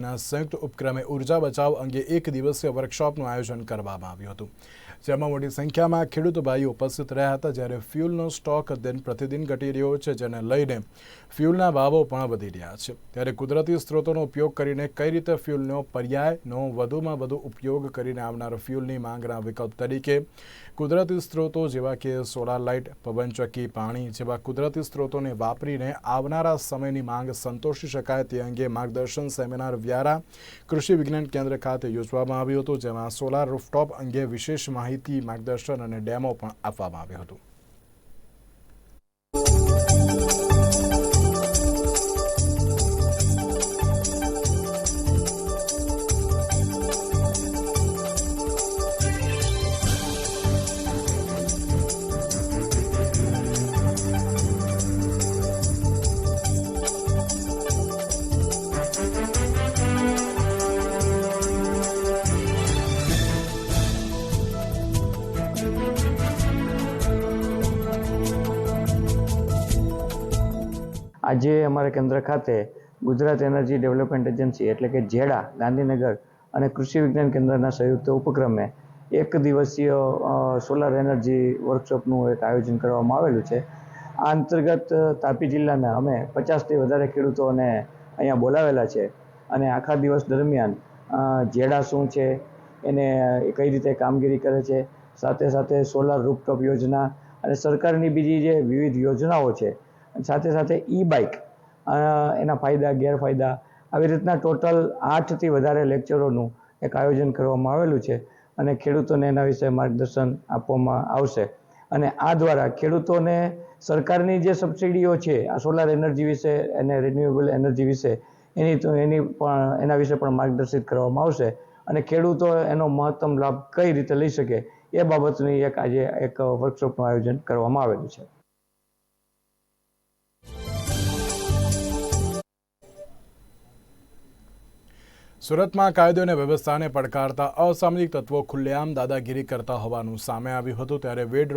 ના સંયુક્ત ઉપક્રમે ઊર્જા બચાવ અંગે એક દિવસીય વર્કશોપનું આયોજન કરવામાં આવ્યું હતું. જેમાં મોટી સંખ્યામાં ખેડૂત ભાઈઓ ઉપસ્થિત રહ્યા હતા, જ્યારે ફ્યુલનો સ્ટોક દિન પ્રતિદિન ઘટી રહ્યો છે, જેને લઈને ફ્યુલના ભાવો પણ વધી રહ્યા છે. ત્યારે કુદરતી સ્ત્રોતોનો ઉપયોગ કરીને કઈ રીતે ફ્યુલનો પર્યાયનો વધુમાં વધુ ઉપયોગ કરીને આવનાર ફ્યુલની માંગના વિકલ્પ તરીકે કુદરતી સ્ત્રોતો જેવા કે સોલાર લાઇટ, પવનચક્કી, પાણી જેવા કુદરતી સ્ત્રોતોને વાપરીને આવનારા સમયની માંગ સંતોષી શકાય તે અંગે માર્ગદર્શન સેમિનાર વ્યારા કૃષિ વિજ્ઞાન કેન્દ્ર ખાતે યોજવામાં આવ્યું હતું, જેમાં સોલાર રૂફટોપ અંગે વિશેષ માહિતી, માર્ગદર્શન અને ડેમો પણ આપવામાં આવ્યો હતો. આજે અમારા કેન્દ્ર ખાતે ગુજરાત એનર્જી ડેવલપમેન્ટ એજન્સી એટલે કે જેડા, ગાંધીનગર અને કૃષિ વિજ્ઞાન કેન્દ્રના સંયુક્ત ઉપક્રમે એક દિવસીય સોલાર એનર્જી વર્કશોપનું એક આયોજન કરવામાં આવેલું છે. આ અંતર્ગત તાપી જિલ્લાના અમે પચાસથી વધારે ખેડૂતોને અહીંયા બોલાવેલા છે અને આખા દિવસ દરમિયાન જેડા શું છે, એને કઈ રીતે કામગીરી કરે છે, સાથે સાથે સોલાર રૂપટોપ યોજના અને સરકારની બીજી જે વિવિધ યોજનાઓ છે સાથે સાથે ઈ બાઇક એના ફાયદા, ગેરફાયદા, આવી રીતના ટોટલ આઠથી વધારે લેક્ચરોનું એક આયોજન કરવામાં આવેલું છે અને ખેડૂતોને એના વિશે માર્ગદર્શન આપવામાં આવશે. અને આ દ્વારા ખેડૂતોને સરકારની જે સબસિડીઓ છે, આ સોલાર એનર્જી વિશે અને રિન્યુએબલ એનર્જી વિશે, એની તો એની પણ, એના વિશે પણ માર્ગદર્શિત કરવામાં આવશે. અને ખેડૂતો એનો મહત્તમ લાભ કઈ રીતે લઈ શકે એ બાબતની એક આજે એક વર્કશોપનું આયોજન કરવામાં આવેલું છે. સુરતમાં કાયદો અને વ્યવસ્થાને પડકારતા અસામાજિક તત્વો ખુલ્લેઆમ દાદાગીરી કરતા હોવાનું સામે આવ્યું હતું, ત્યારે વેડ